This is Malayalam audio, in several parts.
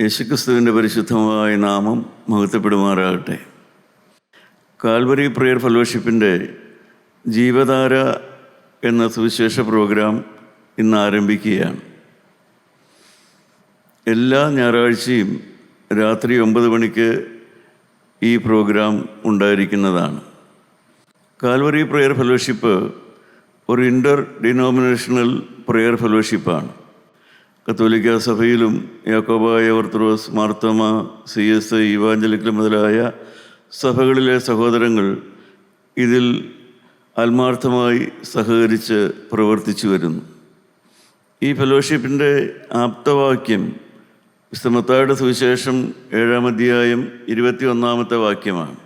യേശുക്രിസ്തുവിന്റെ പരിശുദ്ധമായ നാമം മഹത്വപ്പെടുമാറാകട്ടെ. കാൽവറി പ്രെയർ ഫെലോഷിപ്പിന്റെ ജീവധാര എന്ന സുവിശേഷ പ്രോഗ്രാം ഇന്ന് ആരംഭിക്കുകയാണ്. എല്ലാ ഞായറാഴ്ചയും രാത്രി ഒമ്പത് മണിക്ക് ഈ പ്രോഗ്രാം ഉണ്ടായിരിക്കുന്നതാണ്. കാൽവറി പ്രെയർ ഫെലോഷിപ്പ് ഒരു ഇന്റർ ഡിനോമിനേഷണൽ പ്രെയർ ഫെലോഷിപ്പാണ്. കത്തോലിക്ക സഭയിലും Yakobaya Orthodox Marthoma C S I evangelical മുതലായ സഭകളിലെ സഹോദരങ്ങൾ ഇതിൽ ആത്മാർത്ഥമായി സഹകരിച്ച് പ്രവർത്തിച്ചു വരുന്നു. ഈ ഫെലോഷിപ്പിന്റെ ആപ്തവാക്യം വിസ്തമത്തായുടെ സുവിശേഷം ഏഴാം അധ്യായം ഇരുപത്തി ഒന്നാമത്തെ വാക്യമാണ്.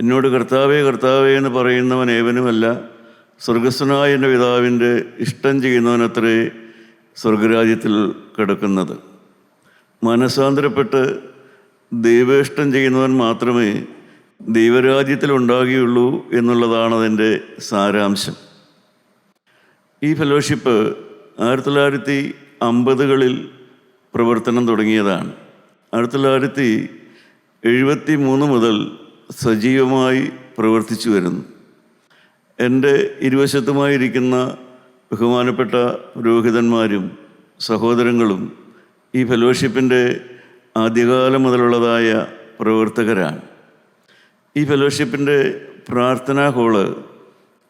എന്നോട് കർത്താവേ കർത്താവേ എന്ന് പറയുന്നവൻ ഏവനുമല്ല സ്വർഗസ്വനായ എന്റെ പിതാവിന്റെ ഇഷ്ടം ചെയ്യുന്നവനത്രേ സ്വർഗരാജ്യത്തിൽ കിടക്കുന്നത്. മനസാന്തരപ്പെട്ട് ദൈവേഷ്ടം ചെയ്യുന്നവൻ മാത്രമേ ദൈവരാജ്യത്തിൽ ഉണ്ടാകുകയുള്ളൂ എന്നുള്ളതാണ് അതിന്റെ സാരാംശം. ഈ ഫെലോഷിപ്പ് ആയിരത്തി തൊള്ളായിരത്തി അമ്പതുകളിൽ പ്രവർത്തനം തുടങ്ങിയതാണ്. ആയിരത്തി തൊള്ളായിരത്തി എഴുപത്തി മൂന്ന് മുതൽ സജീവമായി പ്രവർത്തിച്ചു വരുന്നു. എന്റെ ഇരുവശത്തുമായിരിക്കുന്ന ബഹുമാനപ്പെട്ട പുരോഹിതന്മാരും സഹോദരങ്ങളും ഈ ഫെലോഷിപ്പിന്റെ ആദ്യകാലം മുതലുള്ളതായ പ്രവർത്തകരാണ്. ഈ ഫെലോഷിപ്പിന്റെ പ്രാർത്ഥനാ ഹോൾ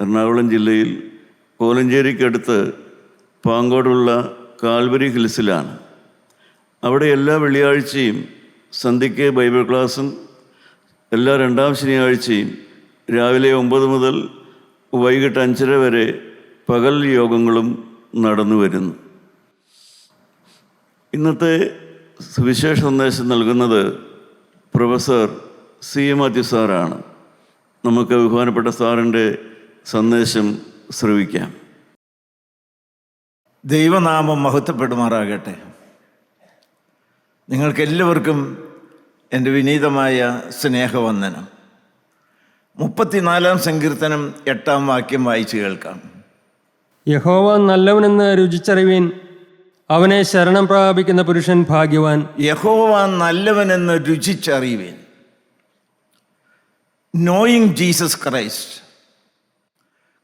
എറണാകുളം ജില്ലയിൽ കോലഞ്ചേരിക്കടുത്ത് പാങ്കോടുള്ള കാൽവരി ഹിൽസിലാണ്. അവിടെ എല്ലാ വെള്ളിയാഴ്ചയും സന്ധ്യയ്ക്ക് ബൈബിൾ ക്ലാസ്സും എല്ലാ രണ്ടാം ശനിയാഴ്ചയും രാവിലെ ഒമ്പത് മുതൽ വൈകിട്ട് അഞ്ചര വരെ പകൽ യോഗങ്ങളും നടന്നു വരുന്നു. ഇന്നത്തെ സുവിശേഷ സന്ദേശം നൽകുന്നത് പ്രൊഫസർ സി എം മാത്യു സാറാണ്. നമുക്ക് ബഹുമാനപ്പെട്ട സാറിന്റെ സന്ദേശം ശ്രവിക്കാം. ദൈവനാമം മഹത്വപ്പെടുമാറാകട്ടെ. നിങ്ങൾക്കെല്ലാവർക്കും എന്റെ വിനീതമായ സ്നേഹവന്ദനം. മുപ്പത്തിനാലാം സങ്കീർത്തനം എട്ടാം വാക്യം വായിച്ചു കേൾക്കാം. യഹോവ നല്ലവനെന്ന് രുചിച്ചറിവീൻ അവനെ ശരണം പ്രാപിക്കുന്ന പുരുഷൻ ഭാഗ്യവാൻ. യഹോവ നല്ലവനെന്ന് രുചിച്ചറിവീൻ. നോയിങ് ജീസസ് ക്രൈസ്റ്റ്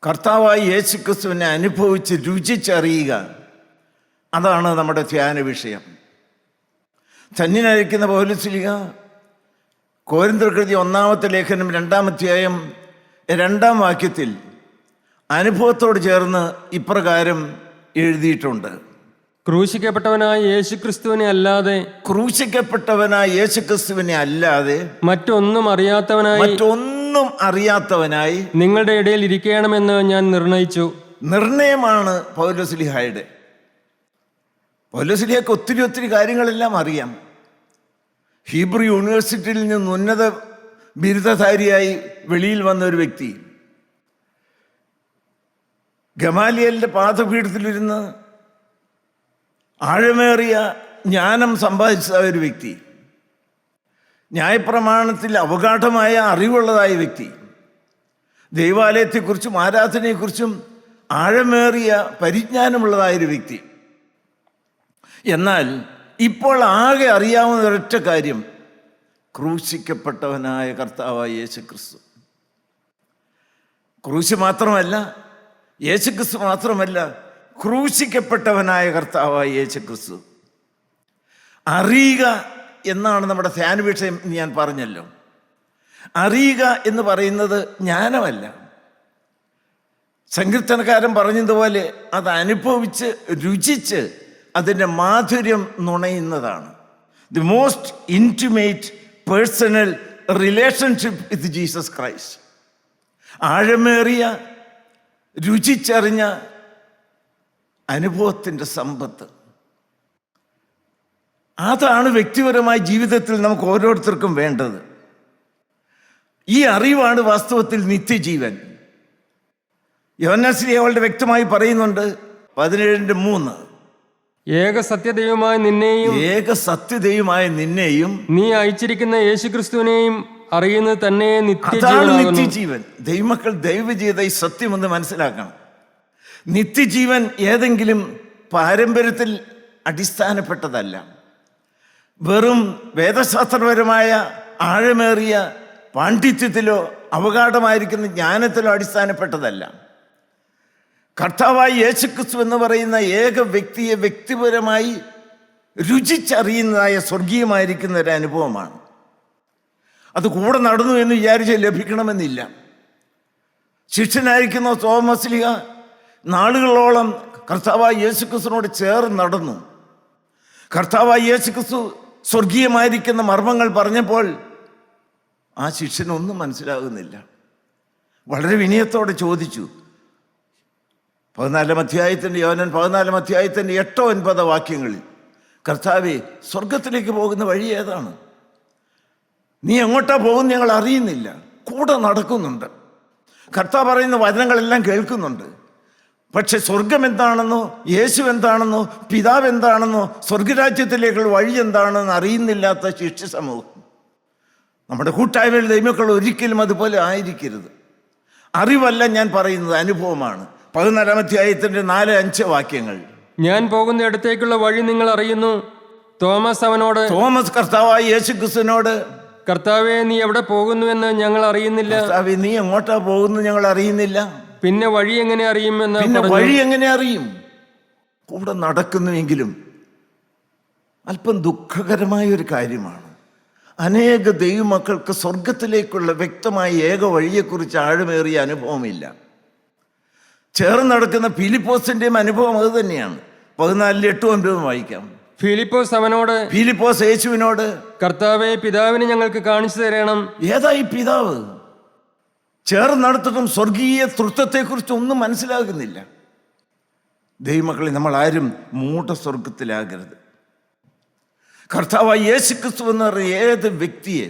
കർത്താവായി യേശു ക്രിസ്തുവിനെ അനുഭവിച്ച് രുചിച്ചറിയുക അതാണ് നമ്മുടെ ധ്യാന വിഷയം. ധന്യനായിരിക്കുന്ന പൗലസ്ലിക കോരിന്ദ്രകൃതി ഒന്നാമത്തെ ലേഖനം രണ്ടാമധ്യായം രണ്ടാം വാക്യത്തിൽ അനുഭവത്തോട് ചേർന്ന് ഇപ്രകാരം എഴുതിയിട്ടുണ്ട്. ക്രൂശിക്കപ്പെട്ടവനായ യേശുക്രിസ്തുവിനെ അല്ലാതെ ക്രൂശിക്കപ്പെട്ടവനായ യേശുക്രിസ്തുവിനെ അല്ലാതെ മറ്റൊന്നും അറിയാത്തവനായി മറ്റൊന്നും അറിയാത്തവനായി നിങ്ങളുടെ ഇടയിൽ ഇരിക്കണമെന്ന് ഞാൻ നിർണയിച്ചു. നിർണയമാണ് പൗലോസ്ലിഹായുടെ. പൗലോസ്ലിഹയ്ക്ക് ഒത്തിരി ഒത്തിരി കാര്യങ്ങളെല്ലാം അറിയാം. ഹീബ്രു യൂണിവേഴ്സിറ്റിയിൽ നിന്ന് ഉന്നത ബിരുദധാരിയായി വെളിയിൽ വന്ന ഒരു വ്യക്തി. ഗമാലിയലിന്റെ പാദപീഠത്തിലിരുന്ന് ആഴമേറിയ ജ്ഞാനം സമ്പാദിച്ച ഒരു വ്യക്തി. ന്യായപ്രമാണത്തിൽ അവഗാഠമായ അറിവുള്ളതായ വ്യക്തി. ദൈവാലയത്തെക്കുറിച്ചും ആരാധനയെക്കുറിച്ചും ആഴമേറിയ പരിജ്ഞാനമുള്ളതായൊരു വ്യക്തി. എന്നാൽ ഇപ്പോൾ ആകെ അറിയാവുന്ന ഒരൊറ്റ കാര്യം ക്രൂശിക്കപ്പെട്ടവനായ കർത്താവായ യേശു ക്രൂശ് മാത്രമല്ല യേശു ക്രിസ്തു മാത്രമല്ല ക്രൂശിക്കപ്പെട്ടവനായ കർത്താവായി യേശുക്രിസ്തു. അറിയുക എന്നാണ് നമ്മുടെ ധ്യാന വിഷയം എന്ന് ഞാൻ പറഞ്ഞല്ലോ. അറിയുക എന്ന് പറയുന്നത് ജ്ഞാനമല്ല. സങ്കീർത്തനക്കാരൻ പറഞ്ഞതുപോലെ അത് അനുഭവിച്ച് രുചിച്ച് അതിന്റെ മാധുര്യം നുണയുന്നതാണ്. The most intimate personal relationship with Jesus Christ ആഴമേറിയ രുചിച്ചറിഞ്ഞ അനുഭവത്തിന്റെ സമ്പത്ത്. അതാണ് വ്യക്തിപരമായ ജീവിതത്തിൽ നമുക്ക് ഓരോരുത്തർക്കും വേണ്ടത്. ഈ അറിവാണ് വാസ്തവത്തിൽ നിത്യജീവൻ. യോനാശ്രീ അവളുടെ വ്യക്തമായി പറയുന്നുണ്ട് പതിനേഴിന്റെ മൂന്ന്. ഏക സത്യദൈവമായ നിന്നെയും ഏക സത്യദൈവമായ നിന്നെയും നീ അയച്ചിരിക്കുന്ന യേശുക്രിസ്തുവിനെയും അറിയുന്നത് തന്നെ നിത്യജീവൻ. ദൈവമക്കൾ ദൈവ ചെയ്ത ഈ സത്യമെന്ന് മനസ്സിലാക്കണം. നിത്യജീവൻ ഏതെങ്കിലും പാരമ്പര്യത്തിൽ അടിസ്ഥാനപ്പെട്ടതല്ല. വെറും വേദശാസ്ത്രപരമായ ആഴമേറിയ പാണ്ഡിത്യത്തിലോ അവഗാഠമായിരിക്കുന്ന ജ്ഞാനത്തിലോ അടിസ്ഥാനപ്പെട്ടതല്ല. കർത്താവായി യേശുക്രിസ്തു എന്ന് പറയുന്ന ഏക വ്യക്തിയെ വ്യക്തിപരമായി രുചിച്ചറിയുന്നതായ സ്വർഗീയമായിരിക്കുന്ന ഒരു അനുഭവമാണ്. അത് കൂടെ നടന്നു എന്ന് വിചാരിച്ച് ലഭിക്കണമെന്നില്ല. ശിഷ്യനായിരിക്കുന്ന തോമസ്ലിഹ നാളുകളോളം കർത്താവായ യേശുക്രിസ്തുവിനോട് ചേർന്ന് നടന്നു. കർത്താവായ യേശുക്രിസ്തു സ്വർഗീയമായിരിക്കുന്ന മർമ്മങ്ങൾ പറഞ്ഞപ്പോൾ ആ ശിഷ്യനൊന്നും മനസ്സിലാകുന്നില്ല. വളരെ വിനയത്തോടെ ചോദിച്ചു പതിനാലാം അധ്യായത്തിന്റെ യോനൻ പതിനാലാം അധ്യായത്തിന്റെ എട്ടോ ഒൻപതോ വാക്യങ്ങളിൽ കർത്താവെ സ്വർഗത്തിലേക്ക് പോകുന്ന വഴി ഏതാണ്? നീ എങ്ങോട്ടാ പോകുന്ന ഞങ്ങൾ അറിയുന്നില്ല. കൂടെ നടക്കുന്നുണ്ട്. കർത്താവ് പറയുന്ന വചനങ്ങളെല്ലാം കേൾക്കുന്നുണ്ട്. പക്ഷെ സ്വർഗം എന്താണെന്നോ യേശു എന്താണെന്നോ പിതാവ് എന്താണെന്നോ സ്വർഗരാജ്യത്തിലേക്കുള്ള വഴി എന്താണെന്ന് അറിയുന്നില്ലാത്ത ശിക്ഷ സമൂഹം. നമ്മുടെ കൂട്ടായ്മയിൽ ദൈവക്കൾ ഒരിക്കലും അതുപോലെ ആയിരിക്കരുത്. അറിവല്ല ഞാൻ പറയുന്നത് അനുഭവമാണ്. പതിനാലാം അധ്യായത്തിന്റെ നാല് അഞ്ച് വാക്യങ്ങൾ. ഞാൻ പോകുന്ന ഇടത്തേക്കുള്ള വഴി നിങ്ങൾ അറിയുന്നു. തോമസ് അവനോട് തോമസ് കർത്താവായി യേശു ക്രിസ്തുവിനോട് കർത്താവെ നീ എവിടെ പോകുന്നുവെന്ന് ഞങ്ങൾ അറിയുന്നില്ല. കർത്താവേ നീ എങ്ങോട്ടാ പോകുന്നത് ഞങ്ങൾ അറിയുന്നില്ല. പിന്നെ വഴി എങ്ങനെ അറിയുമെന്ന് പിന്നെ പറഞ്ഞു. വഴി എങ്ങനെ അറിയും? കൂടെ നടക്കുന്നുവെങ്കിലും അല്പം ദുഃഖകരമായ ഒരു കാര്യമാണ്. അനേക ദൈവമക്കൾക്ക് സ്വർഗത്തിലേക്കുള്ള വ്യക്തമായ ഏക വഴിയെക്കുറിച്ച് ആഴമേറിയ അനുഭവമില്ല. ചേർന്ന് നടക്കുന്ന ഫിലിപ്പോസിന്റെയും അനുഭവം അത് തന്നെയാണ്. പതിനാലിൽ എട്ടും ഒൻപതും വായിക്കാം. ഫിലിപ്പോസ് അവനോട് ഫിലിപ്പോസ് യേശുവിനോട് കർത്താവെ പിതാവിനെ ഞങ്ങൾക്ക് കാണിച്ചു തരണം. ഏതായി പിതാവ്? ചേർന്ന് നടത്തിട്ടും സ്വർഗീയ തൃത്വത്തെക്കുറിച്ച് ഒന്നും മനസ്സിലാകുന്നില്ല. ദൈവമക്കളെ നമ്മൾ ആരും മൂട്ട സ്വർഗത്തിലാകരുത് കർത്താവായ യേശു ക്രിസ്തു എന്ന് പറയുന്ന ഏത് വ്യക്തിയെ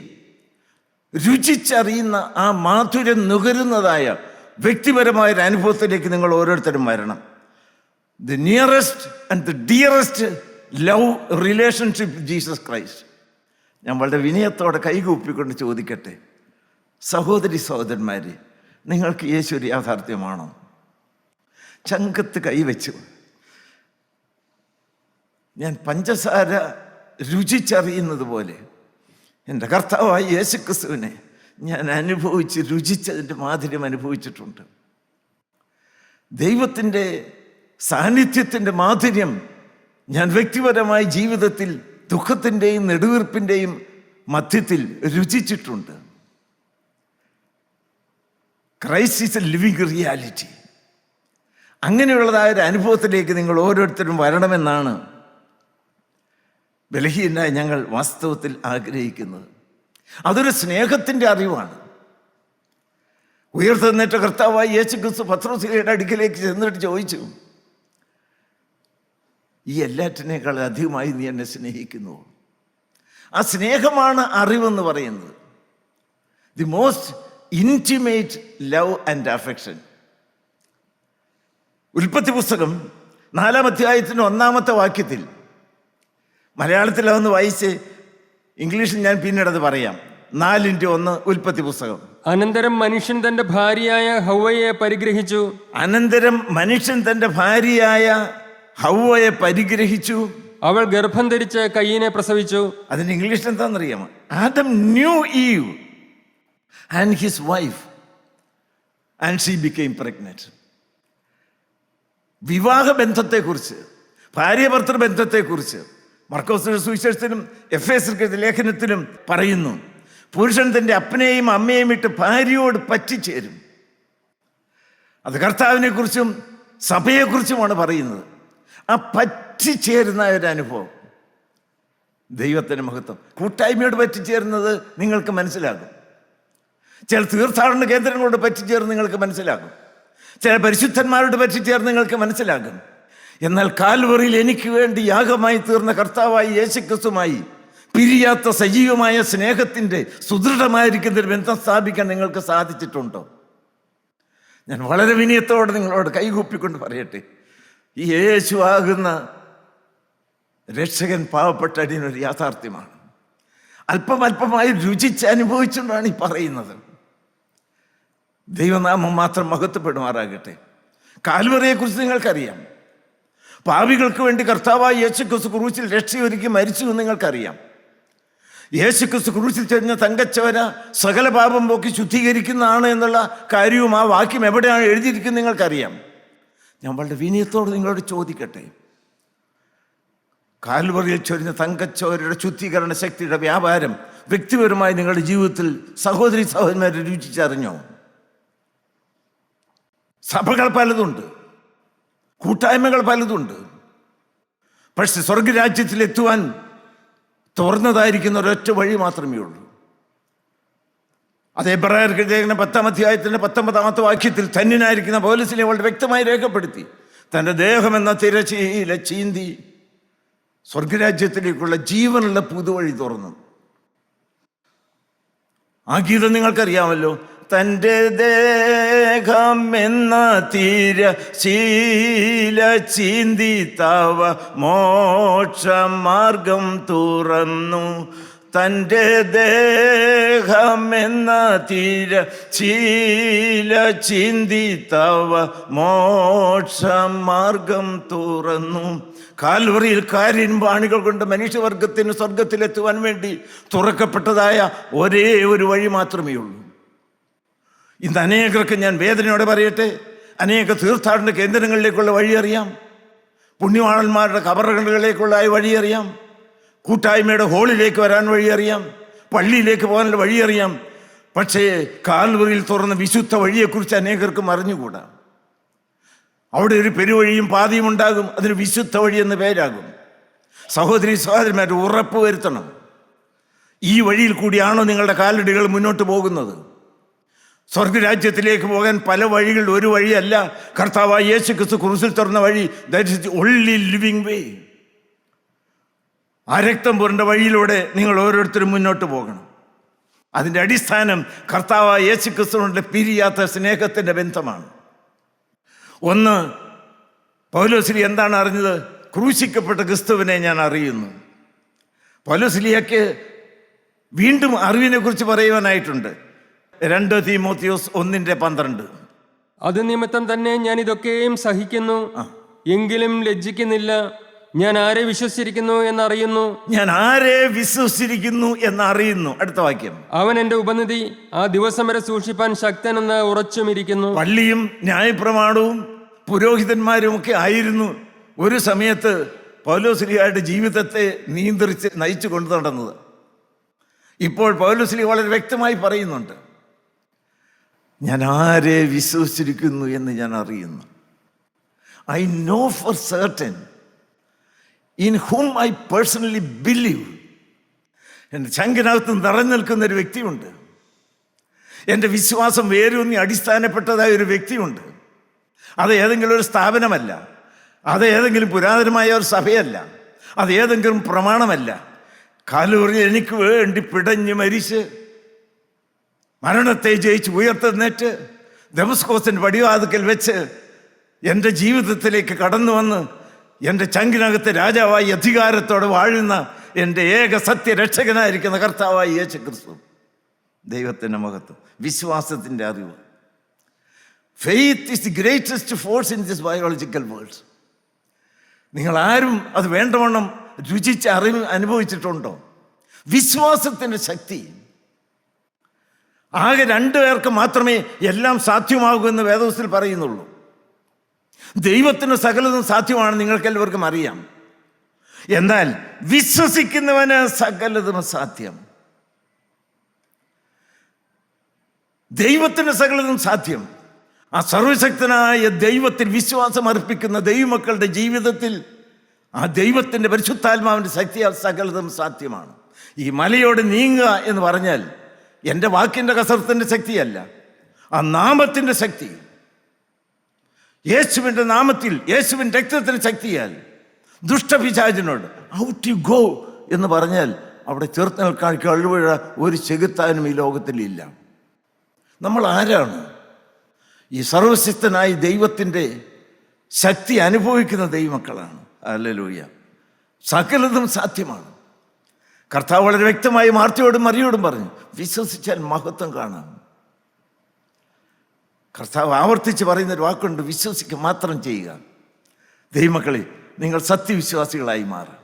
രുചിച്ചറിയുന്ന ആ മാധുര്യം നുകരുന്നതായ വ്യക്തിപരമായ ഒരു അനുഭവത്തിലേക്ക് നിങ്ങൾ ഓരോരുത്തരും വരണം. The nearest and the dearest love relationship Jesus Christ ഞാൻ വളരെ വിനയത്തോടെ കൈകൂപ്പിക്കൊണ്ട് ചോദിക്കട്ടെ. സഹോദരി സഹോദരന്മാർ നിങ്ങൾക്ക് യേശു ഒരു യാഥാർത്ഥ്യമാണോ? ചങ്കത്ത് കൈവച്ചു. ഞാൻ പഞ്ചസാര രുചിച്ചറിയുന്നത് പോലെ എന്റെ കർത്താവായ യേശു ക്രിസ്തുവിനെ ഞാൻ അനുഭവിച്ച് രുചിച്ചതിന്റെ മാധുര്യം അനുഭവിച്ചിട്ടുണ്ട്. ദൈവത്തിന്റെ സാന്നിധ്യത്തിന്റെ മാധുര്യം ഞാൻ വ്യക്തിപരമായ ജീവിതത്തിൽ ദുഃഖത്തിന്റെയും നെടുവീർപ്പിന്റെയും മധ്യത്തിൽ രുചിച്ചിട്ടുണ്ട്. Crisis is a living reality അങ്ങനെയുള്ളതായ ഒരു അനുഭവത്തിലേക്ക് നിങ്ങൾ ഓരോരുത്തരും വരണമെന്നാണ് ബലഹീനായി ഞങ്ങൾ വാസ്തവത്തിൽ ആഗ്രഹിക്കുന്നത്. അതൊരു സ്നേഹത്തിന്റെ അറിവാണ്. ഉയർത്തുന്നേറ്റ കർത്താവായി യേശു ക്രിസ്തു പത്രോസിലയുടെ അടുക്കിലേക്ക് ചെന്നിട്ട് ചോദിച്ചു ഈ എല്ലാറ്റിനേക്കാൾ അധികമായി നീ എന്നെ സ്നേഹിക്കുന്നു. ആ സ്നേഹമാണ് അറിവെന്ന് പറയുന്നത്. The most intimate love and affection ഉൽപ്പത്തി പുസ്തകം നാലാം അധ്യായത്തിന്റെ ഒന്നാമത്തെ വാക്യത്തിൽ മലയാളത്തിൽ അതൊന്ന് വായിച്ച് ഇംഗ്ലീഷിൽ ഞാൻ പിന്നീട് അത് പറയാം. നാലിന്റെ ഒന്ന് ഉൽപ്പത്തി പുസ്തകം. അനന്തരം മനുഷ്യൻ തന്റെ ഭാര്യയായ ഹൗവയെ പരിഗ്രഹിച്ചു. അനന്തരം മനുഷ്യൻ തന്റെ ഭാര്യയായ ഹൗവയെ പരിഗ്രഹിച്ചു. അവൾ ഗർഭം ധരിച്ച് കയ്യനെ പ്രസവിച്ചു. അതിന് ഇംഗ്ലീഷിൽ എന്താണെന്നറിയാമോ? Adam knew Eve and his wife. And she became pregnant വിവാഹ ബന്ധത്തെക്കുറിച്ച് ഭാര്യ ഭർത്തൃ ബന്ധത്തെക്കുറിച്ച് മർക്കോസ് സുവിശേഷത്തിലും എഫ് എസ് ലേഖനത്തിലും പറയുന്നു. പുരുഷൻ തന്റെ അപ്പനെയും അമ്മയെയും ഇട്ട് ഭാര്യയോട് പറ്റിച്ചേരും. അത് കർത്താവിനെ കുറിച്ചും സഭയെക്കുറിച്ചുമാണ് പറയുന്നത്. ആ പറ്റ പറ്റിച്ചേരുന്ന ഒരു അനുഭവം. ദൈവത്തിന്റെ മഹത്വം. കൂട്ടായ്മയോട് പറ്റിച്ചേരുന്നത് നിങ്ങൾക്ക് മനസ്സിലാകും. ചില തീർത്ഥാടന കേന്ദ്രങ്ങളോട് പറ്റിച്ചേർന്ന് നിങ്ങൾക്ക് മനസ്സിലാകും. ചില പരിശുദ്ധന്മാരോട് പറ്റിച്ചേർന്ന് നിങ്ങൾക്ക് മനസ്സിലാകും. എന്നാൽ കാൽവറിയിൽ എനിക്ക് വേണ്ടി യാഗമായി തീർന്ന കർത്താവായി യേശുക്രിസ്തുമായി പിരിയാത്ത സജീവമായ സ്നേഹത്തിന്റെ സുദൃഢമായിരിക്കുന്ന ഒരു ബന്ധം സ്ഥാപിക്കാൻ നിങ്ങൾക്ക് സാധിച്ചിട്ടുണ്ടോ? ഞാൻ വളരെ വിനയത്തോടെ നിങ്ങളോട് കൈകൂപ്പിക്കൊണ്ട് പറയട്ടെ. ഈ യേശു ആകുന്ന രക്ഷകൻ പാവപ്പെട്ട അടിയനൊരു യാഥാർത്ഥ്യമാണ്. അല്പം അല്പമായി രുചിച്ച് അനുഭവിച്ചുകൊണ്ടാണ് ഈ പറയുന്നത്. ദൈവനാമം മാത്രം മഹത്വപ്പെടുമാറാകട്ടെ. കാൽവറയെക്കുറിച്ച് നിങ്ങൾക്കറിയാം. പാവികൾക്ക് വേണ്ടി കർത്താവായ യേശു ക്രിസ്തു ക്രൂശിൽ രക്ഷയൊരുക്കി മരിച്ചു എന്ന് നിങ്ങൾക്കറിയാം. യേശു ക്രിസ്തു ക്രൂശിൽ ചെറിഞ്ഞ തങ്കച്ചവര സകല പാപം പോക്കി ശുദ്ധീകരിക്കുന്നതാണ് എന്നുള്ള കാര്യവും ആ വാക്യം എവിടെയാണ് എഴുതിയിരിക്കുന്നത് നിങ്ങൾക്കറിയാം. ഞാൻ വളരെ വിനയത്തോട് നിങ്ങളോട് ചോദിക്കട്ടെ. കാൽവറിയിൽ ചൊരിഞ്ഞ തങ്കച്ചോരയുടെ ശുദ്ധീകരണ ശക്തിയുടെ വ്യാപാരം വ്യക്തിപരമായി നിങ്ങളുടെ ജീവിതത്തിൽ സഹോദരി സഹോദരന്മാരെ രുചിച്ചറിഞ്ഞോ? സഭകൾ പലതുണ്ട്. കൂട്ടായ്മകൾ പലതുണ്ട്. പക്ഷെ സ്വർഗരാജ്യത്തിൽ എത്തുവാൻ തുറന്നതായിരിക്കുന്ന ഒരൊറ്റ വഴി മാത്രമേ ഉള്ളൂ. അത് എബ്രായർക്ക് ലേഖനം പത്താം അധ്യായത്തിന്റെ പത്തൊമ്പതാമത്തെ വാക്യത്തിൽ തന്നിനായിരിക്കുന്ന പോലീസിനെ വളരെ വ്യക്തമായി രേഖപ്പെടുത്തി. തന്റെ ദേഹം എന്ന തിരച്ചീല ചീന്തി സ്വർഗരാജ്യത്തിലേക്കുള്ള ജീവനുള്ള പുതുവഴി തുറന്നു. ആ ഗീതം നിങ്ങൾക്കറിയാമല്ലോ? തന്റെ ദേഹം എന്ന തീര ശീല ചീന്തി തവ മോക്ഷമാർഗം തുറന്നു. തന്റെ ദേഹമെന്ന തീര ചീല ചിന്തി തവ മോക്ഷമാർഗം തുറന്നു. കാൽവറിയിൽ വാണികൾ കൊണ്ട് മനുഷ്യവർഗത്തിന് സ്വർഗത്തിലെത്തുവാൻ വേണ്ടി തുറക്കപ്പെട്ടതായ ഒരേ ഒരു വഴി മാത്രമേ ഉള്ളൂ. ഇന്ന് അനേകർക്ക് ഞാൻ വേദനയോടെ പറയട്ടെ. അനേക തീർത്ഥാടന കേന്ദ്രങ്ങളിലേക്കുള്ള വഴി അറിയാം പുണ്യവാളന്മാരുടെ കബറുകളിലേക്കുള്ള വഴി അറിയാം കൂട്ടായ്മയുടെ ഹോളിലേക്ക് വരാൻ വഴി അറിയാം. പള്ളിയിലേക്ക് പോകാനുള്ള വഴി അറിയാം. പക്ഷേ കാൽവറിയിൽ തുറന്ന വിശുദ്ധ വഴിയെക്കുറിച്ച് അനേകർക്കും അറിഞ്ഞുകൂടാ. അവിടെ ഒരു പെരുവഴിയും പാതിയും ഉണ്ടാകും. അതിന് വിശുദ്ധ വഴി എന്ന് പേരാകും. സഹോദരി സഹോദരന്മാർ ഉറപ്പ് വരുത്തണം. ഈ വഴിയിൽ കൂടിയാണോ നിങ്ങളുടെ കാലടികൾ മുന്നോട്ട് പോകുന്നത്? സ്വർഗരാജ്യത്തിലേക്ക് പോകാൻ പല വഴികളിൽ ഒരു വഴിയല്ല. കർത്താവായ യേശു ക്രിസ്തു തുറന്ന വഴി that is only living way ആ രക്തം പുരണ്ട വഴിയിലൂടെ നിങ്ങൾ ഓരോരുത്തരും മുന്നോട്ട് പോകണം. അതിന്റെ അടിസ്ഥാനം കർത്താവായ യേശു ക്രിസ്തുവിന്റെ പിരിയാത്ത സ്നേഹത്തിന്റെ ബന്ധമാണ്. ഒന്ന് പൗലോസ്ലി എന്താണ് അറിഞ്ഞത്? ക്രൂശിക്കപ്പെട്ട ക്രിസ്തുവിനെ ഞാൻ അറിയുന്നു. പൗലോസ്ലിയക്ക് വീണ്ടും അറിവിനെ കുറിച്ച് പറയുവാനായിട്ടുണ്ട്. രണ്ട് തീമോത്തിയോസ് ഒന്നിന്റെ പന്ത്രണ്ട്. അത് നിമിത്തം തന്നെ ഞാൻ ഇതൊക്കെയും സഹിക്കുന്നു. എങ്കിലും ലജ്ജിക്കുന്നില്ല. ഞാൻ ആരെ വിശ്വസിച്ചിരിക്കുന്നു എന്നറിയുന്നു? ഞാൻ ആരെ വിശ്വസിച്ചിരിക്കുന്നു എന്നറിയുന്നു. അടുത്ത വാക്യം. അവൻ എന്റെ ഉപനിധി ആ ദിവസം വരെ സൂക്ഷിപ്പാൻ ശക്തനെന്ന് ഉറച്ചുമിരിക്കുന്നു പള്ളിയും ന്യായപ്രമാണവും പുരോഹിതന്മാരും ഒക്കെ ആയിരുന്നു. ഒരു സമയത്ത് പൗലോസ്ലിയായിട്ട് ജീവിതത്തെ നിയന്ത്രിച്ച് നയിച്ചു കൊണ്ടു നടന്നത്. ഇപ്പോൾ പൗലോസ്ലി വളരെ വ്യക്തമായി പറയുന്നുണ്ട്. ഞാൻ ആരെ വിശ്വസിച്ചിരിക്കുന്നു എന്ന് ഞാൻ അറിയുന്നു. I know for certain in whom I personally believe എന്റെ ചങ്കിനകത്ത് നിറഞ്ഞു നിൽക്കുന്ന ഒരു വ്യക്തിയുണ്ട്. എന്റെ വിശ്വാസം വേരൂന്നി അടിസ്ഥാനപ്പെട്ടതായ ഒരു വ്യക്തിയുണ്ട്. അത് ഏതെങ്കിലും ഒരു സ്ഥാപനമല്ല. അത് ഏതെങ്കിലും പുരാതനമായ ഒരു സഭയല്ല. അത് ഏതെങ്കിലും പ്രമാണമല്ല. കാലൂറി എനിക്ക് വേണ്ടി പിടഞ്ഞ് മരിച്ച് മരണത്തെ ജയിച്ച് ഉയർത്തെന്നേറ്റ് ദമസ്കോസിന്റെ പടിവാതുക്കൽ വെച്ച് എന്റെ ജീവിതത്തിലേക്ക് കടന്നു വന്ന് എന്റെ ചങ്കിനകത്ത് രാജാവായി അധികാരത്തോടെ വാഴുന്ന എന്റെ ഏക സത്യരക്ഷകനായിരിക്കുന്ന കർത്താവായി യേശു ക്രിസ്തു ദൈവത്തിന്റെ മഹത്വം വിശ്വാസത്തിന്റെ അറിവ്. Faith is the greatest force in this biological world നിങ്ങൾ ആരും അത് വേണ്ടവണ്ണം രുചിച്ച് അറിവ് അനുഭവിച്ചിട്ടുണ്ടോ? വിശ്വാസത്തിന്റെ ശക്തി. ആകെ രണ്ടു പേർക്ക് മാത്രമേ എല്ലാം സാധ്യമാകൂ എന്ന് വേദവസ്ഥയിൽ പറയുന്നുള്ളൂ. ദൈവത്തിന് സകലതും സാധ്യമാണ് നിങ്ങൾക്കെല്ലാവർക്കും അറിയാം. എന്നാൽ വിശ്വസിക്കുന്നവന് സകലതും സാധ്യം. ദൈവത്തിന് സകലതും സാധ്യം. ആ സർവശക്തനായ ദൈവത്തിൽ വിശ്വാസം അർപ്പിക്കുന്ന ദൈവമക്കളുടെ ജീവിതത്തിൽ ആ ദൈവത്തിന്റെ പരിശുദ്ധാത്മാവിന്റെ ശക്തിയാൽ സകലതും സാധ്യമാണ്. ഈ മലയോട് നീങ്ങുക എന്ന് പറഞ്ഞാൽ എന്റെ വാക്കിന്റെ കസർത്തിന്റെ ശക്തിയല്ല ആ നാമത്തിന്റെ ശക്തി. യേശുവിന്റെ നാമത്തിൽ യേശുവിന്റെ രക്തത്തിന് ശക്തിയാൽ ദുഷ്ടപിശാചിനോട് ഔട്ട് യു ഗോ എന്ന് പറഞ്ഞാൽ അവിടെ ചേർത്ത് നിൽക്കാൻ കഴിവുഴ ഒരു ചെകുത്താനും ഈ ലോകത്തിലില്ല നമ്മൾ ആരാണ്? ഈ സർവശക്തനായ ദൈവത്തിന്റെ ശക്തി അനുഭവിക്കുന്ന ദൈവമക്കളാണ്. അല്ലലൂയ സകലതും സാധ്യമാണ്. കർത്താവ് വളരെ വ്യക്തമായി മാർത്തയോടും മറിയോടും പറഞ്ഞു വിശ്വസിച്ചാൽ മഹത്വം കാണാം. കർത്താവ് ആവർത്തിച്ച് പറയുന്ന ഒരു വാക്കുണ്ട് വിശ്വസിക്കുക മാത്രം ചെയ്യുക. ദൈവമക്കളെ നിങ്ങൾ സത്യവിശ്വാസികളായി മാറുക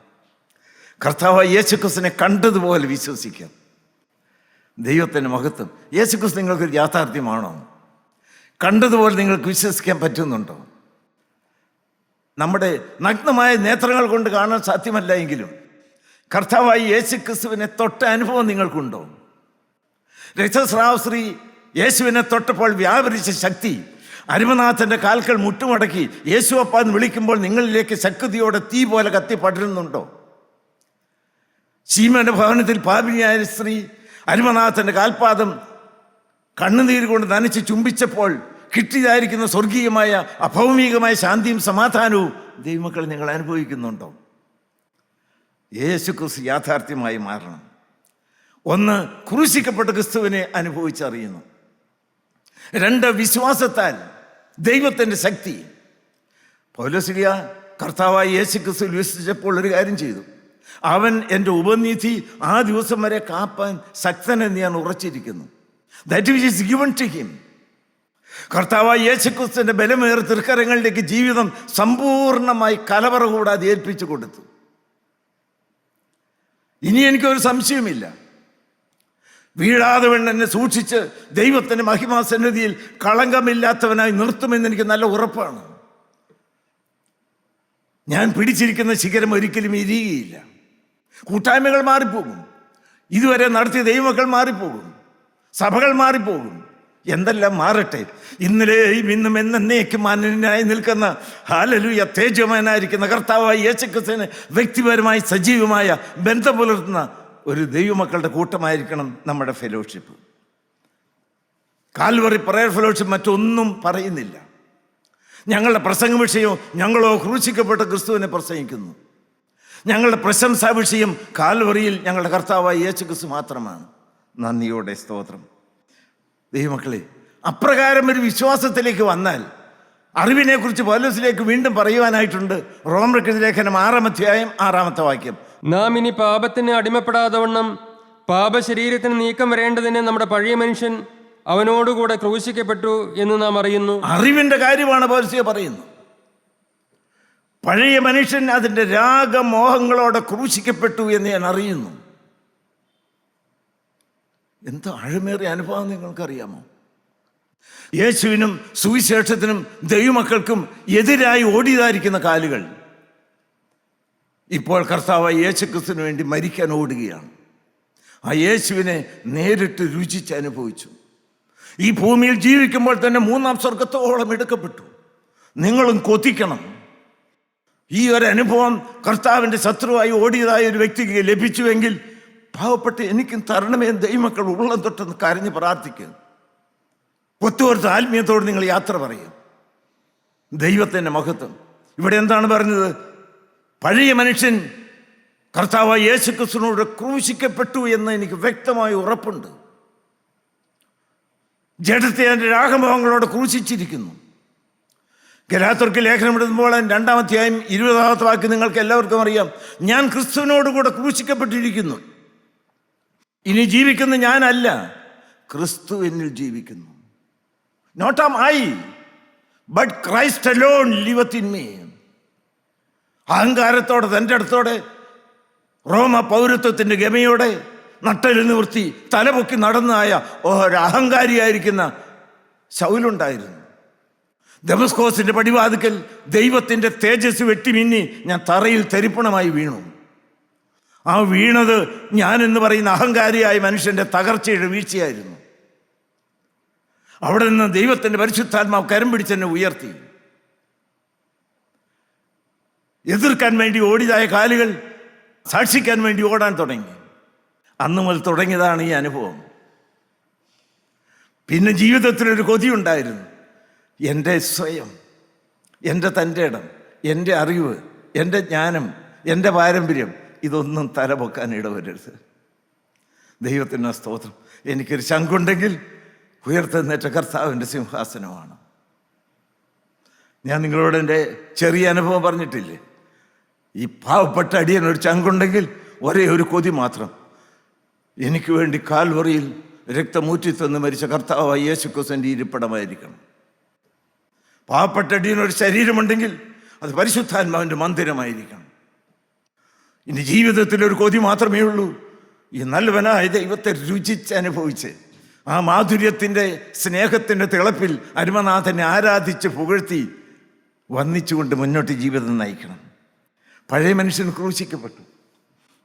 കർത്താവ് യേശുക്രിസ്തുവിനെ കണ്ടതുപോലെ വിശ്വസിക്കുക ദൈവത്തിന്റെ മഹത്വം. യേശുക്രിസ്തു നിങ്ങൾക്കൊരു യാഥാർത്ഥ്യമാണോ? കണ്ടതുപോലെ നിങ്ങൾക്ക് വിശ്വസിക്കാൻ പറ്റുന്നുണ്ടോ? നമ്മുടെ നഗ്നമായ നേത്രങ്ങൾ കൊണ്ട് കാണാൻ സാധ്യമല്ല എങ്കിലും കർത്താവായി യേശുക്രിസ്തുവിനെ തൊട്ട അനുഭവം നിങ്ങൾക്കുണ്ടോ? രക്തസ്രാവശ്രീ യേശുവിനെ തൊട്ടപ്പോൾ വ്യാപരിച്ച ശക്തി. അരുമനാഥന്റെ കാൽക്കൾ മുട്ടുമടക്കി യേശു എന്ന് വിളിക്കുമ്പോൾ നിങ്ങളിലേക്ക് ശക്തിയോടെ തീ പോലെ കത്തി പടരുന്നുണ്ടോ ശീമന്റെ ഭവനത്തിൽ പാപിനിയായ സ്ത്രീ അരുമനാഥന്റെ കാൽപാദം കണ്ണുനീര് കൊണ്ട് നനച്ച് ചുംബിച്ചപ്പോൾ കിട്ടിയതായിരിക്കുന്ന സ്വർഗീയമായ അഭൗമികമായ ശാന്തിയും സമാധാനവും ദൈവമക്കൾ നിങ്ങൾ അനുഭവിക്കുന്നുണ്ടോ? യേശു ക്രിസ്തു യാഥാർത്ഥ്യമായി മാറണം. ഒന്ന് ക്രൂശിക്കപ്പെട്ട ക്രിസ്തുവിനെ അനുഭവിച്ചറിയുന്നു. രണ്ട് വിശ്വാസത്താൽ ദൈവത്തിന്റെ ശക്തി. പൗലോസിലിയ കർത്താവായ യേശു ക്രിസ്തു വിശ്വസിച്ചപ്പോൾ ഒരു കാര്യം ചെയ്തു. അവൻ എന്റെ ഉപനിധി ആ ദിവസം വരെ കാപ്പാൻ ശക്തനെന്ന് ഞാൻ ഉറച്ചിരിക്കുന്നു. That which is given to him കർത്താവായ യേശുക്രിസ്തുവിന്റെ ബലമേറെ തൃക്കരങ്ങളിലേക്ക് ജീവിതം സമ്പൂർണമായി കലവറ കൂടാതെ ഏൽപ്പിച്ചു കൊടുത്തു. ഇനി എനിക്കൊരു സംശയമില്ല വീഴാതെ വേണ്ട എന്നെ സൂക്ഷിച്ച് ദൈവത്തിന്റെ മഹിമാസന്നിധിയിൽ കളങ്കമില്ലാത്തവനായി നിർത്തുമെന്ന് എനിക്ക് നല്ല ഉറപ്പാണ്. ഞാൻ പിടിച്ചിരിക്കുന്ന ശിഖരം ഒരിക്കലും ഇരിയുകയില്ല കൂട്ടായ്മകൾ മാറിപ്പോകും. ഇതുവരെ നടത്തിയ ദൈവമക്കൾ മാറിപ്പോകും. സഭകൾ മാറിപ്പോകും. എന്തെല്ലാം മാറട്ടെ? ഇന്നലെയും ഇന്നും എന്നേക്കും മാന്യനായി നിൽക്കുന്ന ഹാലലുയ തേജമാനായിരിക്കുന്ന കർത്താവായി യേശുക്രിസ്തുവിന് വ്യക്തിപരമായി സജീവമായ ബന്ധം പുലർത്തുന്ന ഒരു ദൈവമക്കളുടെ കൂട്ടമായിരിക്കണം നമ്മുടെ ഫെലോഷിപ്പ്. കാൽവറി പ്രയർ ഫെലോഷിപ്പ് മറ്റൊന്നും പറയുന്നില്ല. ഞങ്ങളുടെ പ്രസംഗ വിഷയം ഞങ്ങളോ ക്രൂശിക്കപ്പെട്ട ക്രിസ്തുവിനെ പ്രസംഗിക്കുന്നു. ഞങ്ങളുടെ പ്രശംസാ വിഷയം കാൽവറിയിൽ ഞങ്ങളുടെ കർത്താവായി യേശു ക്രിസ്തു മാത്രമാണ്. നന്ദിയോടെ സ്തോത്രം. ദൈവമക്കളെ അപ്രകാരം ഒരു വിശ്വാസത്തിലേക്ക് വന്നാൽ അറിവിനെക്കുറിച്ച് പോലീസിലേക്ക് വീണ്ടും പറയുവാനായിട്ടുണ്ട്. റോമർക്കെതിരെ ലേഖനം ആറാം അധ്യായം ആറാമത്തെ വാക്യം. നാം ഇനി പാപത്തിന് അടിമപ്പെടാതെ വണ്ണം പാപശരീരത്തിന് നീക്കം വരേണ്ടതിന് നമ്മുടെ പഴയ മനുഷ്യൻ അവനോടുകൂടെ ക്രൂശിക്കപ്പെട്ടു എന്ന് നാം അറിയുന്നു. അറിവിന്റെ കാര്യമാണ് പോലീസിയെ പറയുന്നു. പഴയ മനുഷ്യൻ അതിന്റെ രാഗമോഹങ്ങളോടെ ക്രൂശിക്കപ്പെട്ടു എന്ന് ഞാൻ അറിയുന്നു. എന്ത് അഴമേറിയ അനുഭവം നിങ്ങൾക്കറിയാമോ? യേശുവിനും സുവിശേഷത്തിനും ദൈവമക്കൾക്കും എതിരായി ഓടിയതായിരിക്കുന്ന കാലുകൾ. ഇപ്പോൾ കർത്താവ് യേശുക്രിസ്തുവിന് വേണ്ടി മരിക്കാൻ ഓടുകയാണ്. ആ യേശുവിനെ നേരിട്ട് രുചിച്ച് അനുഭവിച്ചു. ഈ ഭൂമിയിൽ ജീവിക്കുമ്പോൾ തന്നെ മൂന്നാം സ്വർഗത്തോളം എടുക്കപ്പെട്ടു. നിങ്ങളും കൊതിക്കണം. ഈ ഒരു അനുഭവം കർത്താവിന്റെ ശത്രുവായി ഓടിയതായ ഒരു വ്യക്തിക്ക് ലഭിച്ചുവെങ്കിൽ പാവപ്പെട്ട് എനിക്കും തരണമേ ദൈവമക്കൾ ഉള്ളം തൊട്ടെന്ന് കരഞ്ഞ് പ്രാർത്ഥിക്കുക ഒത്തുകൊടുത്ത ആത്മീയത്തോട് നിങ്ങൾ യാത്ര പറയും. ദൈവത്തിന്റെ മഹത്വം. ഇവിടെ എന്താണ് പറഞ്ഞത്? പഴയ മനുഷ്യൻ കർത്താവ് യേശു ക്രിസ്തുവിനോട് ക്രൂശിക്കപ്പെട്ടു എന്ന് എനിക്ക് വ്യക്തമായി ഉറപ്പുണ്ട്. ജഡത്തെ എന്റെ രാഗമോഹങ്ങളോട് ക്രൂശിച്ചിരിക്കുന്നു. ഗലാത്തർക്ക് ലേഖനം എഴുതുമ്പോൾ രണ്ടാം ഇരുപതാമത്തെ വാക്ക് നിങ്ങൾക്ക് എല്ലാവർക്കും അറിയാം. ഞാൻ ക്രിസ്തുവിനോട് കൂടെ ക്രൂശിക്കപ്പെട്ടിരിക്കുന്നു. ഇനി ജീവിക്കുന്ന ഞാനല്ല ക്രിസ്തു എന്നിൽ ജീവിക്കുന്നു. Not am I but Christ alone liveth in me അഹങ്കാരത്തോടെ തന്റെ അടുത്തോടെ റോമ പൗരത്വത്തിന്റെ ഗമയോടെ നട്ടൽ നിവൃത്തി തലപൊക്കി നടന്നായ ഒരു അഹങ്കാരിയായിരിക്കുന്ന ശൗലുണ്ടായിരുന്നു. ദമസ്കോസിന്റെ പടിവാതുക്കൽ ദൈവത്തിന്റെ തേജസ് വെട്ടിമിന്നി ഞാൻ തറയിൽ തരിപ്പണമായി വീണു. ആ വീണത് ഞാൻ എന്ന് പറയുന്ന അഹങ്കാരിയായ മനുഷ്യന്റെ തകർച്ചയുടെ വീഴ്ചയായിരുന്നു. അവിടെ നിന്ന് ദൈവത്തിന്റെ പരിശുദ്ധാത്മാവ് കരം പിടിച്ചെന്നെ ഉയർത്തി. എതിർക്കാൻ വേണ്ടി ഓടിയതായ കാലുകൾ സാക്ഷിക്കാൻ വേണ്ടി ഓടാൻ തുടങ്ങി. അന്ന് മുതൽ തുടങ്ങിയതാണ് ഈ അനുഭവം. പിന്നെ ജീവിതത്തിലൊരു കൊതിയുണ്ടായിരുന്നു എന്റെ സ്വയം എന്റെ തന്റെ ഇടം എന്റെ അറിവ് എന്റെ ജ്ഞാനം എന്റെ പാരമ്പര്യം ഇതൊന്നും തലപൊക്കാൻ ഇടവരരുത്. ദൈവത്തിന്റെ സ്തോത്രം. എനിക്കൊരു ശങ്കുണ്ടെങ്കിൽ ഉയർത്തെന്നേറ്റ കർത്താവിന്റെ സിംഹാസനമാണ്. ഞാൻ നിങ്ങളോട് എന്റെ ചെറിയ അനുഭവം പറഞ്ഞിട്ടില്ലേ? ഈ പാവപ്പെട്ട അടിയൻ ഒരു ചങ്കുണ്ടെങ്കിൽ ഒരേ ഒരു കൊതി മാത്രം. എനിക്ക് വേണ്ടി കാൽവറിയിൽ രക്തമൂറ്റി തന്ന് മരിച്ച കർത്താവായ യേശു ക്രിസ്തുവിന്റെ ഇരിപ്പിടമായിരിക്കണം. പാവപ്പെട്ട അടിയനൊരു ശരീരമുണ്ടെങ്കിൽ അത് പരിശുദ്ധാത്മാവിന്റെ മന്ദിരമായിരിക്കണം. ഇനി ജീവിതത്തിൽ ഒരു കൊതി മാത്രമേ ഉള്ളൂ. ഈ നല്ലവനായ ദൈവത്തെ രുചിച്ച് അനുഭവിച്ച് ആ മാധുര്യത്തിന്റെ സ്നേഹത്തിന്റെ തിളപ്പിൽ അരുമനാഥനെ ആരാധിച്ച് പുകഴ്ത്തി വന്നിച്ചുകൊണ്ട് മുന്നോട്ട് ജീവിതം നയിക്കണം. പഴയ മനുഷ്യൻ ക്രൂശിക്കപ്പെട്ടു.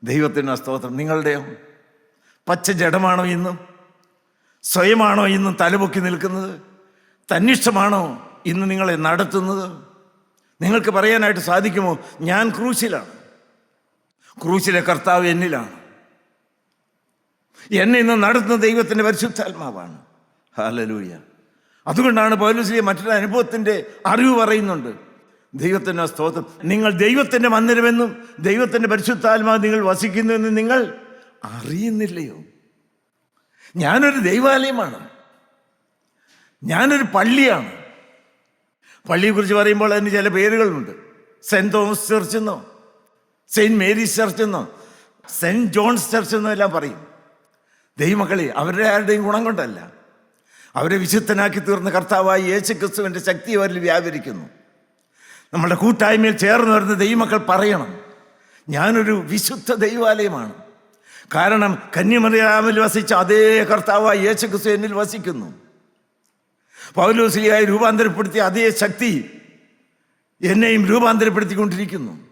ദൈവത്തിന് സ്തോത്രം. നിങ്ങളുടെയോ? പച്ച ജഡമാണോ ഇന്നും? സ്വയമാണോ ഇന്നും തലപൊക്കി നിൽക്കുന്നത്? തന്നിഷ്ടമാണോ ഇന്ന് നിങ്ങളെ നടത്തുന്നത്? നിങ്ങൾക്ക് പറയാനായിട്ട് സാധിക്കുമോ? ഞാൻ ക്രൂശിലാണ്. ക്രൂശിലെ കർത്താവ് എന്നിലാണ്. എന്നെ ഇന്ന് നടത്തുന്ന ദൈവത്തിന്റെ പരിശുദ്ധാത്മാവാണ്. ഹാലലൂയ അതുകൊണ്ടാണ് പൗലോസിലെ മറ്റൊരു അനുഭവത്തിന്റെ അറിവ് പറയുന്നുണ്ട്. ദൈവത്തിന്റെ സ്തോത്രം. നിങ്ങൾ ദൈവത്തിന്റെ മന്ദിരമെന്നും ദൈവത്തിന്റെ പരിശുദ്ധാത്മാവ് നിങ്ങൾ വസിക്കുന്നുവെന്നും നിങ്ങൾ അറിയുന്നില്ലയോ? ഞാനൊരു ദൈവാലയമാണ്. ഞാനൊരു പള്ളിയാണ്. പള്ളിയെക്കുറിച്ച് പറയുമ്പോൾ അതിന് ചില പേരുകളുണ്ട്. സെന്റ് തോമസ് ചർച്ച് എന്നോ സെയിന്റ് മേരീസ് ചർച്ച് എന്നോ സെന്റ് ജോൺസ് ചർച്ച് എന്നോ എല്ലാം പറയും. ദൈവമക്കളെ അവരുടെ ആരുടെയും ഗുണം കൊണ്ടല്ല. അവരെ വിശുദ്ധനാക്കി തീർന്ന കർത്താവായി യേശു ക്രിസ്തുവിന്റെ ശക്തി അവരിൽ വ്യാപരിക്കുന്നു. നമ്മുടെ കൂട്ടായ്മയിൽ ചേർന്ന് വരുന്ന ദൈവമക്കൾ പറയണം. ഞാനൊരു വിശുദ്ധ ദൈവാലയമാണ്. കാരണം കന്യമറിയാമിൽ വസിച്ച അതേ കർത്താവായ യേശു ക്രിസ്തു എന്നിൽ വസിക്കുന്നു. പൗലോസിയായി രൂപാന്തരപ്പെടുത്തിയ അതേ ശക്തി എന്നെയും രൂപാന്തരപ്പെടുത്തിക്കൊണ്ടിരിക്കുന്നു.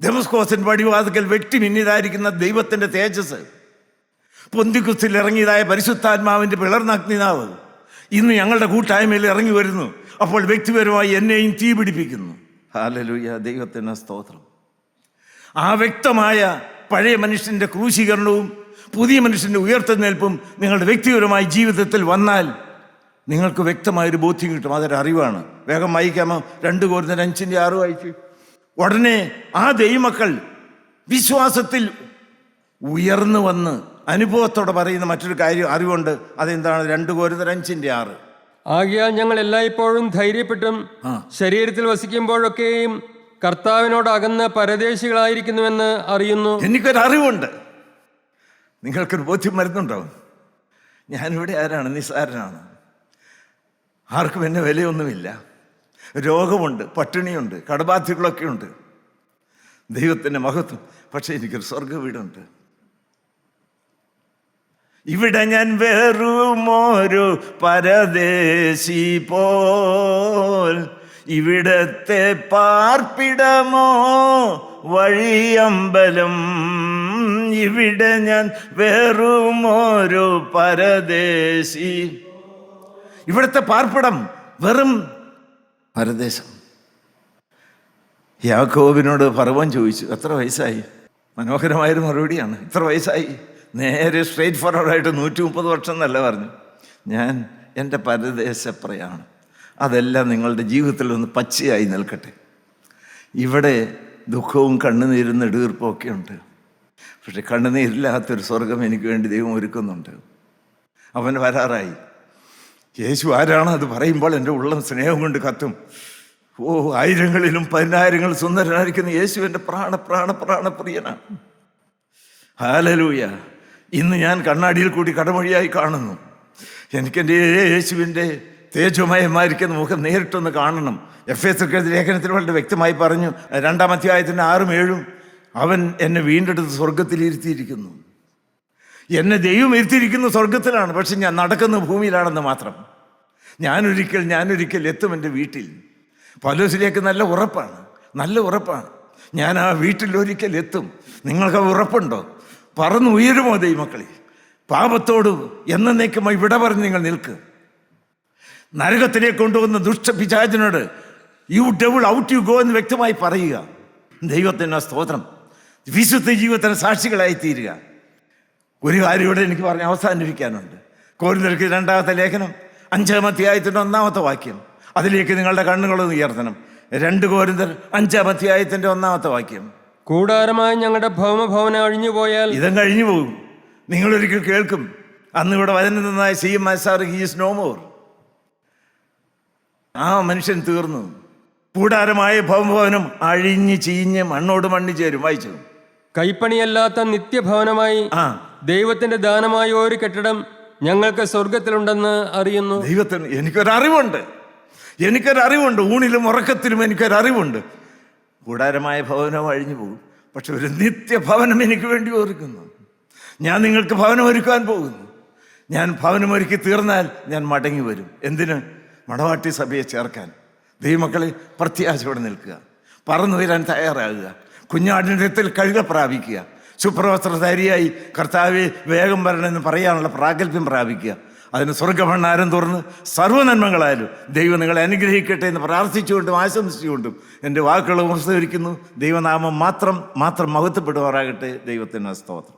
ദമസ്കോസൻ വടിവാതുക്കൽ വെട്ടി മിന്നിതായിരിക്കുന്ന ദൈവത്തിന്റെ തേജസ് പൊന്തിക്കുസ്തിൽ ഇറങ്ങിയതായ പരിശുദ്ധാത്മാവിന്റെ പിളർന്നഗ്നിനാവ് ഇന്ന് ഞങ്ങളുടെ കൂട്ടായ്മയിൽ ഇറങ്ങി വരുന്നു. അപ്പോൾ വ്യക്തിപരമായി എന്നെയും തീ പിടിപ്പിക്കുന്നു. ഹാലലൂയ ദൈവത്തിന് സ്തോത്രം. ആ വ്യക്തമായ പഴയ മനുഷ്യന്റെ ക്രൂശീകരണവും പുതിയ മനുഷ്യന്റെ ഉയർത്തെഴുന്നേൽപ്പും നിങ്ങളുടെ വ്യക്തിപരമായ ജീവിതത്തിൽ വന്നാൽ നിങ്ങൾക്ക് വ്യക്തമായൊരു ബോധ്യം കിട്ടും. അതൊരു അറിവാണ്. വേഗം വായിക്കാമോ രണ്ട് കോരുന്ന അഞ്ചിന്റെ ആറ് വായിച്ചു. ഉടനെ ആ ദൈവമക്കൾ വിശ്വാസത്തിൽ ഉയർന്നു വന്ന് അനുഭവത്തോടെ പറയുന്ന മറ്റൊരു കാര്യം അറിവുണ്ട്. അതെന്താണ്? രണ്ട് കോരുന്ന അഞ്ചിന്റെ ആറ്. ആകിയാൽ ഞങ്ങൾ എല്ലായ്പ്പോഴും ധൈര്യപ്പെട്ടും. ശരീരത്തിൽ വസിക്കുമ്പോഴൊക്കെയും കർത്താവിനോട് അകന്ന് പരദേശികളായിരിക്കുന്നുവെന്ന് അറിയുന്നു. എനിക്കൊരു അറിവുണ്ട്. നിങ്ങൾക്കൊരു ബോധ്യം മരുന്നുണ്ടാവും ഞാനിവിടെ ആരാണ്? നിസ്സാരനാണ്. ആർക്കും എന്നെ വിലയൊന്നുമില്ല. രോഗമുണ്ട് പട്ടിണിയുണ്ട് കടബാധ്യകളൊക്കെ ഉണ്ട് ദൈവത്തിന്റെ മഹത്വം. പക്ഷേ എനിക്കൊരു സ്വർഗ വീടുണ്ട് ഇവിടെ ഞാൻ വെറുമൊരു പരദേശി പോൽ. ഇവിടത്തെ പാർപ്പിടമോ വഴിയമ്പലം. ഇവിടെ ഞാൻ വെറുമൊരു പരദേശി. ഇവിടുത്തെ പാർപ്പിടം വെറും പരദേശം. യാക്കോബിനോട് പർവം ചോദിച്ചു എത്ര വയസ്സായി? മനോഹരമായൊരു മറുപടിയാണ് ഇത്ര വയസ്സായി? നേരെ സ്ട്രേറ്റ് ഫോർവേഡായിട്ട് നൂറ്റി മുപ്പത് വർഷം എന്നല്ല പറഞ്ഞു. ഞാൻ എന്റെ പരദേശ പ്രയാണം അതെല്ലാം നിങ്ങളുടെ ജീവിതത്തിൽ ഒന്ന് പച്ചയായി നിൽക്കട്ടെ. ഇവിടെ ദുഃഖവും കണ്ണുനീരും നെടുവീർപ്പും ഒക്കെ ഉണ്ട്. പക്ഷെ കണ്ണുനീരില്ലാത്തൊരു സ്വർഗം എനിക്ക് വേണ്ടി ദൈവം ഒരുക്കുന്നുണ്ട്. അവൻ വരാറായി. യേശു ആരാണ് അത് പറയുമ്പോൾ എന്റെ ഉള്ളം സ്നേഹം കൊണ്ട് കത്തും. ഓ ആയിരങ്ങളിലും പതിനായിരങ്ങളിലും സുന്ദരനായിരിക്കുന്ന യേശു എന്റെ പ്രാണ പ്രാണ പ്രാണപ്രിയനാണ് ഹാലലൂയ ഇന്ന് ഞാൻ കണ്ണാടിയിൽ കൂടി കടമൊഴിയായി കാണുന്നു. എനിക്കെന്റെ യേശുവിന്റെ തേജോമയമായിരിക്കുന്ന മുഖം നേരിട്ടൊന്ന് കാണണം. എഫ് എസ് ലേഖനത്തിൽ വളരെ വ്യക്തമായി പറഞ്ഞു രണ്ടാം അധ്യായത്തിന്റെ ആറും ഏഴും അവൻ എന്നെ വീണ്ടെടുത്ത് സ്വർഗത്തിൽ ഇരുത്തിയിരിക്കുന്നു. എന്നെ ദൈവം ഇരുത്തിയിരിക്കുന്ന സ്വർഗത്തിലാണ് പക്ഷെ ഞാൻ നടക്കുന്ന ഭൂമിയിലാണെന്ന് മാത്രം. ഞാനൊരിക്കൽ ഞാനൊരിക്കൽ എത്തും എന്റെ വീട്ടിൽ. പലോസിലേക്ക് നല്ല ഉറപ്പാണ് നല്ല ഉറപ്പാണ്. ഞാൻ ആ വീട്ടിൽ ഒരിക്കൽ എത്തും. നിങ്ങൾക്ക് ഉറപ്പുണ്ടോ? പറന്ന് ഉയരുമോ ദൈവമക്കളെ? പാപത്തോട് എന്നേക്കുമായി വിട പറഞ്ഞ് നിങ്ങൾ നിൽക്ക്. നരകത്തിലേക്ക് കൊണ്ടുവന്ന ദുഷ്ട ദുഷ്ടപിശാചിനോട് you devil out you go എന്ന് വ്യക്തമായി പറയുക. ദൈവത്തിന് സ്തോത്രം. വിശുദ്ധ ജീവിതത്തിന് സാക്ഷികളായി തീരുക ഒരു കാര്യം ഇവിടെ എനിക്ക് പറഞ്ഞ് അവസാനിപ്പിക്കാനുണ്ട്. കോരിന്തർക്ക് രണ്ടാമത്തെ ലേഖനം അഞ്ചാം അധ്യായത്തിന്റെ ഒന്നാമത്തെ വാക്യം. അതിലേക്ക് നിങ്ങളുടെ കണ്ണുകളൊന്ന് ഉയർത്തണം. രണ്ട് കോരിന്തർ അഞ്ചാം അധ്യായത്തിന്റെ ഒന്നാമത്തെ വാക്യം. കൂടാരമായി ഞങ്ങളുടെ ഭൗമഭവനം അഴിഞ്ഞുപോയാൽ ഇതം കഴിഞ്ഞു പോകും. നിങ്ങളൊരിക്കൽ കേൾക്കും. അന്ന് ഇവിടെ വചനം നിന്നായ C M sir he's no more. ആ മനുഷ്യൻ തീർന്നു. കൂടാരമായ ഭവഭവനം അഴിഞ്ഞ് ചീഞ്ഞ് മണ്ണോട് മണ്ണി ചേരും. വായിച്ചു? കൈപ്പണിയല്ലാത്ത നിത്യഭവനമായി ആ. ദൈവത്തിന്റെ ദാനമായ ഒരു കെട്ടിടം ഞങ്ങൾക്ക് സ്വർഗത്തിലുണ്ടെന്ന് അറിയുന്നു. ദൈവത്തിന് എനിക്കൊരറിവുണ്ട്. എനിക്കൊരറിവുണ്ട്. ഊണിലും ഉറക്കത്തിലും എനിക്കൊരറിവുണ്ട്. കൂടാരമായ ഭവനം അഴിഞ്ഞു പോകും. പക്ഷെ ഒരു നിത്യഭവനം എനിക്ക് വേണ്ടി ഒരുക്കുന്നു. ഞാൻ നിങ്ങൾക്ക് ഭവനം ഒരുക്കാൻ പോകുന്നു. ഞാൻ ഭവനം ഒരുക്കി തീർന്നാൽ ഞാൻ മടങ്ങി വരും. എന്തിന്? മണവാട്ടി സഭയെ ചേർക്കാൻ. ദൈവമക്കളെ പ്രത്യാശയോടെ നിൽക്കുക. പറന്നു വരാൻ തയ്യാറാകുക. കുഞ്ഞാടിനത്തിൽ കഴുക പ്രാപിക്കുക. സുപ്രവസ്ത്രധാരിയായി കർത്താവെ വേഗം വരണമെന്ന് പറയാനുള്ള പ്രാഗൽഭ്യം പ്രാപിക്കുക. അതിന് സ്വർഗഭണ്ണാരം തുറന്ന് സർവനന്മകളായാലും ദൈവം നിങ്ങളെ അനുഗ്രഹിക്കട്ടെ എന്ന് പ്രാർത്ഥിച്ചുകൊണ്ടും ആശംസിച്ചുകൊണ്ടും എന്റെ വാക്കുകൾ ഉപസരിക്കുന്നു ദൈവനാമം മാത്രം മാത്രം മഹത്വപ്പെടുവാറാകട്ടെ ദൈവത്തിന് സ്തോത്രം.